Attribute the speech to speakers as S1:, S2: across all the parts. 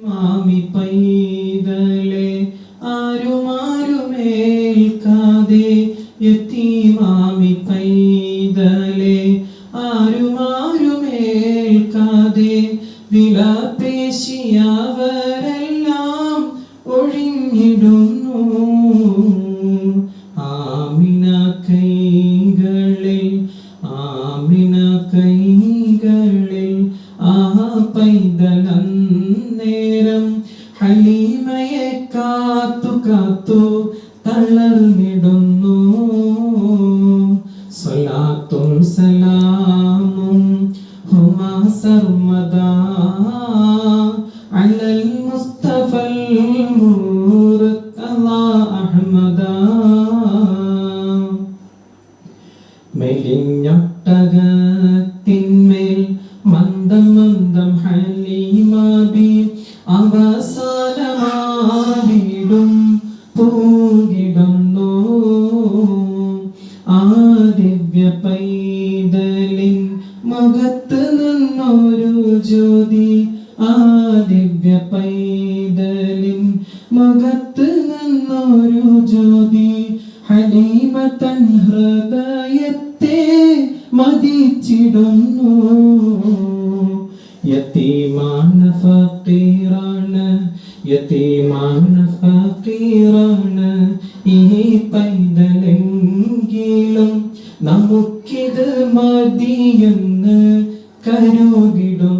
S1: മാമി പൈതലെ ആരുമാരുമേൽക്കാതെ എത്തി മാമി പൈതലെ ആരുമാരുമേൽക്കാതെ വില കാത്തു തളർന്നിടുന്നു സ്വലാത്തും സലാമും ഹുമാ സർമദാ. അലൽ മുസ്തഫൽ മുർത്തളാ അഹ്മദാ. പൈതലിൻ മകത്ത് നിന്നൊരു ജ്യോതി ഹലീമ തൻ ഹൃദയത്തെ മതിച്ചിടുന്നു. യതീമാണ് ഫക്കീറാണ് യതീമാണ് ഫക്കീറാണ് ഈ പൈതലെങ്കിലും നമുക്കിത് മതിയെന്ന് കരുതിടുന്നു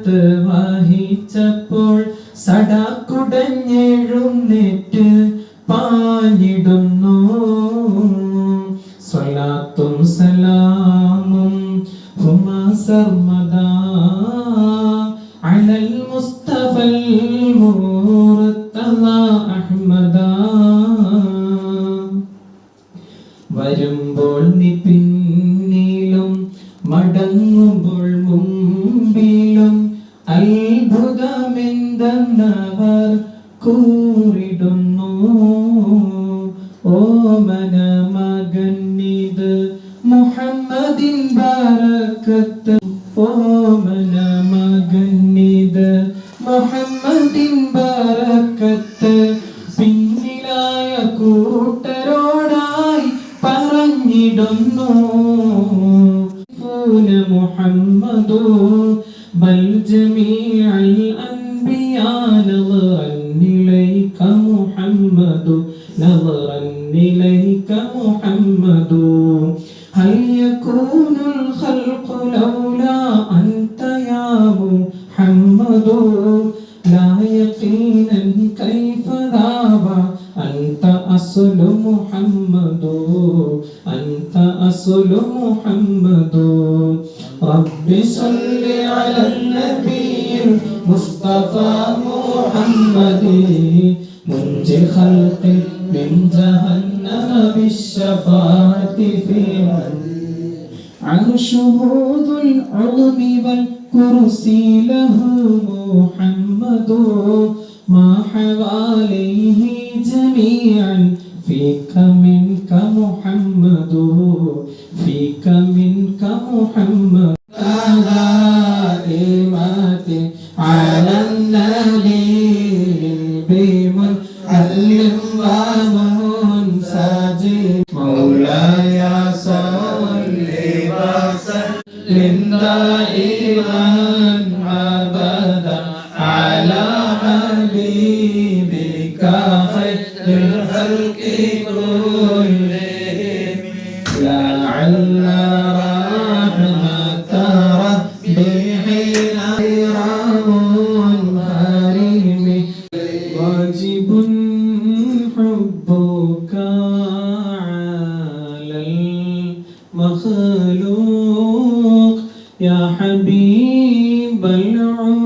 S1: നഹാക്കത്ത് വഹിച്ചപ്പോൾ സടാക്കുടഞ്ഞെഴുന്നേറ്റ് പാഞ്ഞിടുന്നു. സ്വലാത്തും സലാമും ഹുമാ അലൽ മുസ്തഫൽ അഹ്മദാ. വരുമ്പോൾ നീ പിന്നിലും മടങ്ങുമ്പോൾ കൂറിടുന്നു. ഓമന മകന്നിത് മുഹമ്മദിൻ ബാരക്കത്ത് ഓമന മകന്നിത് മുഹമ്മദിൻ ബാരക്കത്ത് പിന്നിലായ കൂട്ടരോടായി പറഞ്ഞിടുന്നു. മുഹമ്മദോ ബൽ إليك محمد. هل يكون الخلق لولا أنت يا محمد؟ لا يقينا كيف ذاب. أنت أصل محمد. أنت أصل محمد. رب صل على النبي مصطفى محمد. منج خلق من جهنم. بالشفاعة في عرشه ذو العظم والكرسي له محمد. ما حواليه جميعا. فيك منك محمد. فيك منك محمد. دائمات على النبي من دائما أبدا على حبيبك خير الخلق كلهم. لعل رحمة ربي حين خير
S2: الكريم واجب não